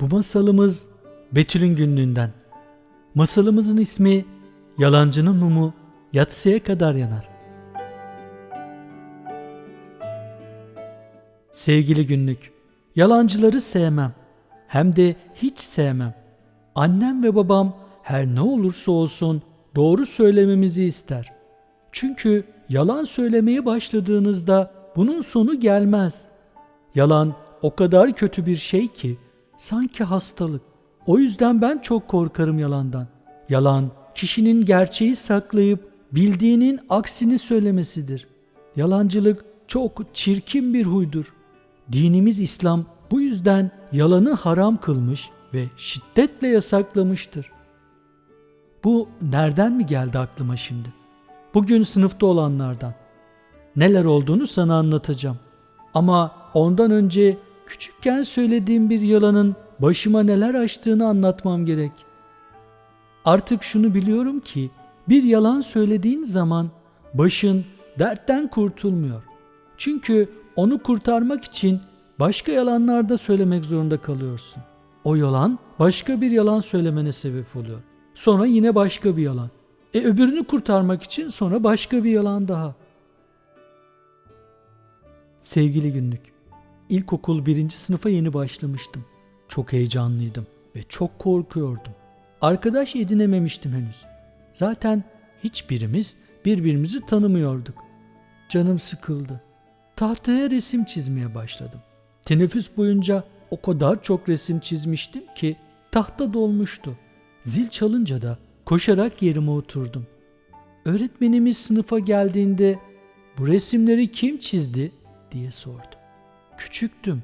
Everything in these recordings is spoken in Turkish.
Bu masalımız Betül'ün günlüğünden. Masalımızın ismi Yalancının Mumu Yatsıya Kadar Yanar. Sevgili günlük, yalancıları sevmem. Hem de hiç sevmem. Annem ve babam her ne olursa olsun doğru söylememizi ister. Çünkü yalan söylemeye başladığınızda bunun sonu gelmez. Yalan o kadar kötü bir şey ki sanki hastalık. O yüzden ben çok korkarım yalandan. Yalan kişinin gerçeği saklayıp bildiğinin aksini söylemesidir. Yalancılık çok çirkin bir huydur. Dinimiz İslam bu yüzden yalanı haram kılmış ve şiddetle yasaklamıştır. Bu nereden mi geldi aklıma şimdi? Bugün sınıfta olanlardan. Neler olduğunu sana anlatacağım. Ama ondan önce küçükken söylediğim bir yalanın başıma neler açtığını anlatmam gerek. Artık şunu biliyorum ki bir yalan söylediğin zaman başın dertten kurtulmuyor. Çünkü onu kurtarmak için başka yalanlar da söylemek zorunda kalıyorsun. O yalan başka bir yalan söylemene sebep oluyor. Sonra yine başka bir yalan. E öbürünü kurtarmak için sonra başka bir yalan daha. Sevgili günlük, ilkokul birinci sınıfa yeni başlamıştım. Çok heyecanlıydım ve çok korkuyordum. Arkadaş edinememiştim henüz. Zaten hiçbirimiz birbirimizi tanımıyorduk. Canım sıkıldı. Tahtaya resim çizmeye başladım. Teneffüs boyunca o kadar çok resim çizmiştim ki tahta dolmuştu. Zil çalınca da koşarak yerime oturdum. Öğretmenimiz sınıfa geldiğinde bu resimleri kim çizdi diye sordu. Küçüktüm.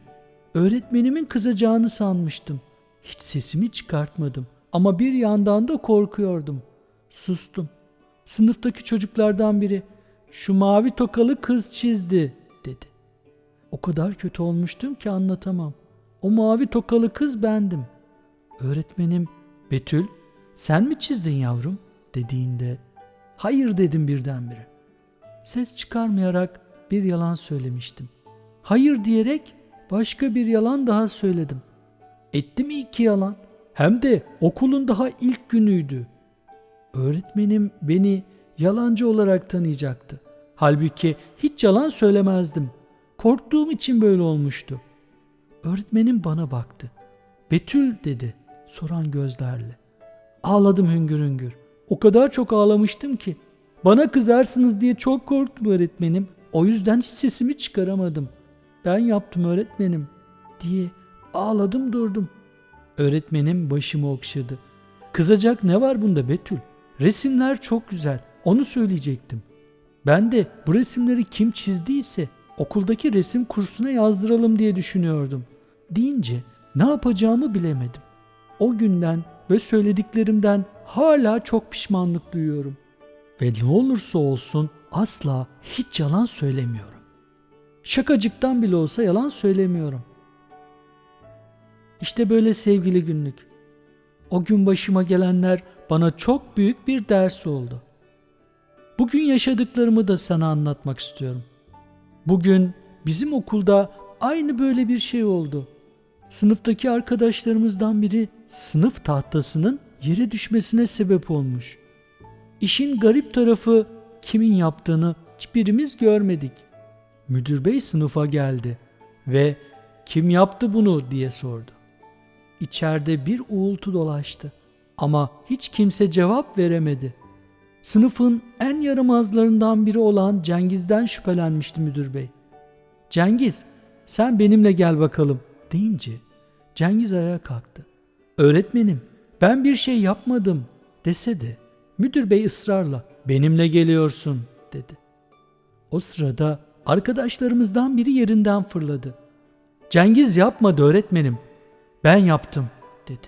Öğretmenimin kızacağını sanmıştım. Hiç sesimi çıkartmadım ama bir yandan da korkuyordum. Sustum. Sınıftaki çocuklardan biri şu mavi tokalı kız çizdi dedi. O kadar kötü olmuştum ki anlatamam. O mavi tokalı kız bendim. Öğretmenim Betül sen mi çizdin yavrum dediğinde hayır dedim birdenbire. Ses çıkarmayarak bir yalan söylemiştim. Hayır diyerek başka bir yalan daha söyledim. Etti mi iki yalan? Hem de okulun daha ilk günüydü. Öğretmenim beni yalancı olarak tanıyacaktı. Halbuki hiç yalan söylemezdim. Korktuğum için böyle olmuştu. Öğretmenim bana baktı. Betül dedi soran gözlerle. Ağladım hüngür hüngür. O kadar çok ağlamıştım ki. Bana kızarsınız diye çok korktum öğretmenim. O yüzden hiç sesimi çıkaramadım. Ben yaptım öğretmenim diye ağladım durdum. Öğretmenim başımı okşadı. Kızacak ne var bunda Betül? Resimler çok güzel. Onu söyleyecektim. Ben de bu resimleri kim çizdiyse okuldaki resim kursuna yazdıralım diye düşünüyordum. Deyince ne yapacağımı bilemedim. O günden ve söylediklerimden hala çok pişmanlık duyuyorum. Ve ne olursa olsun asla hiç yalan söylemiyorum. Şakacıktan bile olsa yalan söylemiyorum. İşte böyle sevgili günlük. O gün başıma gelenler bana çok büyük bir ders oldu. Bugün yaşadıklarımı da sana anlatmak istiyorum. Bugün bizim okulda aynı böyle bir şey oldu. Sınıftaki arkadaşlarımızdan biri sınıf tahtasının yere düşmesine sebep olmuş. İşin garip tarafı kimin yaptığını hiçbirimiz görmedik. Müdür bey sınıfa geldi ve kim yaptı bunu diye sordu. İçeride bir uğultu dolaştı ama hiç kimse cevap veremedi. Sınıfın en yaramazlarından biri olan Cengiz'den şüphelenmişti müdür bey. Cengiz sen benimle gel bakalım deyince Cengiz ayağa kalktı. Öğretmenim ben bir şey yapmadım dese de müdür bey ısrarla benimle geliyorsun dedi. O sırada arkadaşlarımızdan biri yerinden fırladı. Cengiz yapmadı öğretmenim ben yaptım dedi.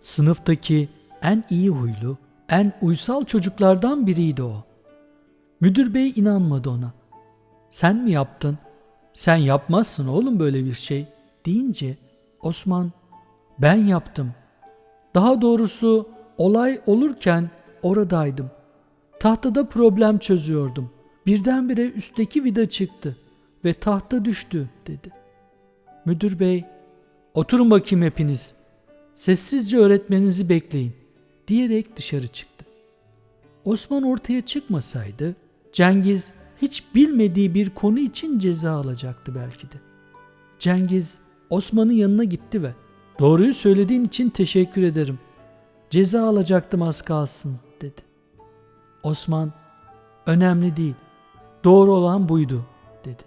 Sınıftaki en iyi huylu, en uysal çocuklardan biriydi o. Müdür bey inanmadı ona. Sen mi yaptın? Sen yapmazsın oğlum böyle bir şey deyince Osman ben yaptım. Daha doğrusu olay olurken oradaydım. Tahtada problem çözüyordum. Birdenbire üstteki vida çıktı ve tahta düştü dedi. Müdür bey Oturun bakayım hepiniz. Sessizce öğretmeninizi bekleyin diyerek dışarı çıktı. Osman ortaya çıkmasaydı Cengiz hiç bilmediği bir konu için ceza alacaktı belki de. Cengiz Osman'ın yanına gitti ve doğruyu söylediğin için teşekkür ederim. Ceza alacaktım az kalsın dedi. Osman önemli değil. Doğru olan buydu dedi.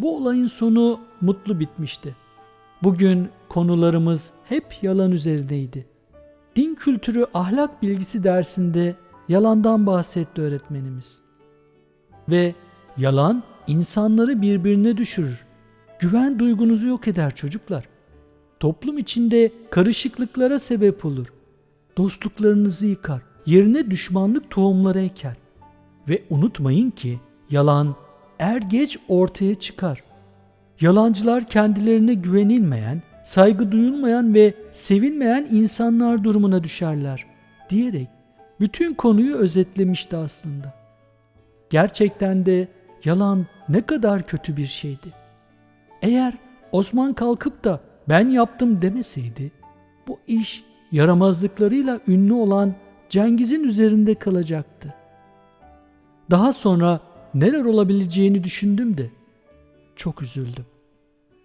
Bu olayın sonu mutlu bitmişti. Bugün konularımız hep yalan üzerindeydi. Din kültürü ahlak bilgisi dersinde yalandan bahsetti öğretmenimiz. Ve yalan insanları birbirine düşürür. Güven duygunuzu yok eder çocuklar. Toplum içinde karışıklıklara sebep olur. Dostluklarınızı yıkar. Yerine düşmanlık tohumları eker. Ve unutmayın ki yalan er geç ortaya çıkar. Yalancılar kendilerine güvenilmeyen, saygı duyulmayan ve sevilmeyen insanlar durumuna düşerler diyerek bütün konuyu özetlemişti aslında. Gerçekten de yalan ne kadar kötü bir şeydi. Eğer Osman kalkıp da ben yaptım demeseydi bu iş yaramazlıklarıyla ünlü olan Cengiz'in üzerinde kalacaktı. Daha sonra neler olabileceğini düşündüm de çok üzüldüm.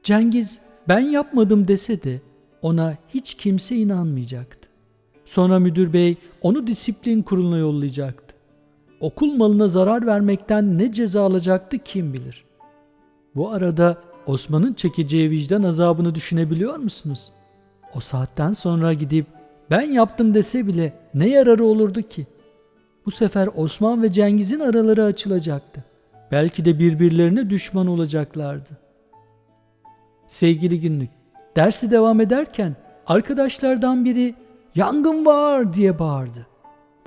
Cengiz ben yapmadım dese de ona hiç kimse inanmayacaktı. Sonra müdür bey onu disiplin kuruluna yollayacaktı. Okul malına zarar vermekten ne ceza alacaktı kim bilir. Bu arada Osman'ın çekeceği vicdan azabını düşünebiliyor musunuz? O saatten sonra gidip ben yaptım dese bile ne yararı olurdu ki? Bu sefer Osman ve Cengiz'in araları açılacaktı. Belki de birbirlerine düşman olacaklardı. Sevgili günlük, dersi devam ederken arkadaşlardan biri yangın var diye bağırdı.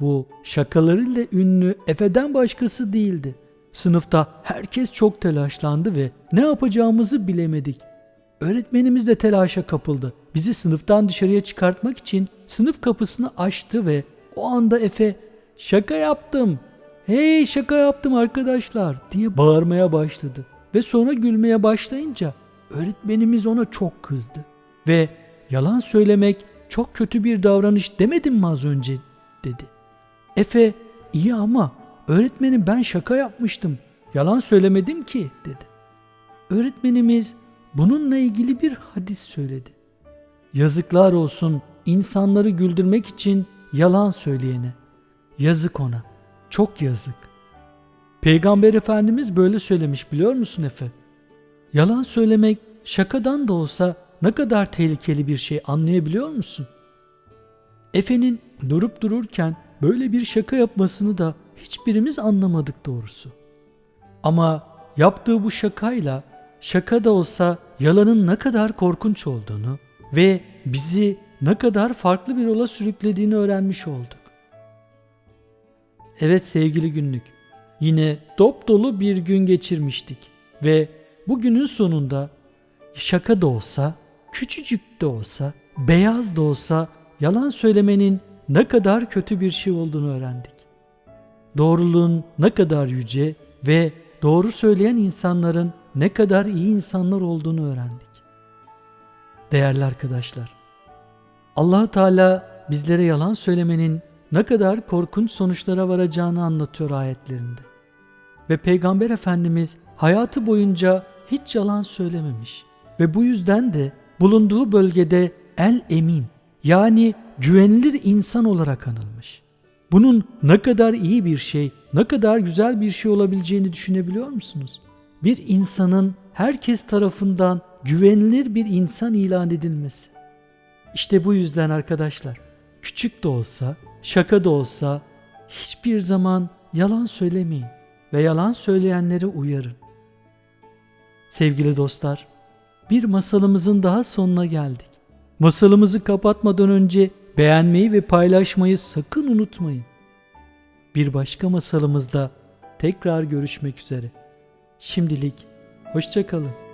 Bu şakalarıyla ünlü Efe'den başkası değildi. Sınıfta herkes çok telaşlandı ve ne yapacağımızı bilemedik. Öğretmenimiz de telaşa kapıldı. Bizi sınıftan dışarıya çıkartmak için sınıf kapısını açtı ve o anda Efe şaka yaptım. Hey şaka yaptım arkadaşlar diye bağırmaya başladı. Ve sonra gülmeye başlayınca öğretmenimiz ona çok kızdı. Ve yalan söylemek çok kötü bir davranış demedim mi az önce dedi. Efe iyi ama öğretmenim ben şaka yapmıştım. Yalan söylemedim ki dedi. Öğretmenimiz bununla ilgili bir hadis söyledi. Yazıklar olsun insanları güldürmek için yalan söyleyene. Yazık ona. Çok yazık. Peygamber Efendimiz böyle söylemiş biliyor musun Efe? Yalan söylemek şakadan da olsa ne kadar tehlikeli bir şey anlayabiliyor musun? Efe'nin durup dururken böyle bir şaka yapmasını da hiçbirimiz anlamadık doğrusu. Ama yaptığı bu şakayla şaka da olsa yalanın ne kadar korkunç olduğunu ve bizi ne kadar farklı bir yola sürüklediğini öğrenmiş olduk. Evet sevgili günlük, yine dop dolu bir gün geçirmiştik ve bugünün sonunda şaka da olsa, küçücük de olsa, beyaz da olsa yalan söylemenin ne kadar kötü bir şey olduğunu öğrendik. Doğruluğun ne kadar yüce ve doğru söyleyen insanların ne kadar iyi insanlar olduğunu öğrendik. Değerli arkadaşlar, allah Teala bizlere yalan söylemenin ne kadar korkunç sonuçlara varacağını anlatıyor ayetlerinde. Ve Peygamber Efendimiz hayatı boyunca hiç yalan söylememiş ve bu yüzden de bulunduğu bölgede el emin yani güvenilir insan olarak anılmış. Bunun ne kadar iyi bir şey, ne kadar güzel bir şey olabileceğini düşünebiliyor musunuz? Bir insanın herkes tarafından güvenilir bir insan ilan edilmesi. İşte bu yüzden arkadaşlar, küçük de olsa, şaka da olsa hiçbir zaman yalan söylemeyin ve yalan söyleyenleri uyarın. Sevgili dostlar, bir masalımızın daha sonuna geldik. Masalımızı kapatmadan önce beğenmeyi ve paylaşmayı sakın unutmayın. Bir başka masalımızda tekrar görüşmek üzere. Şimdilik hoşçakalın.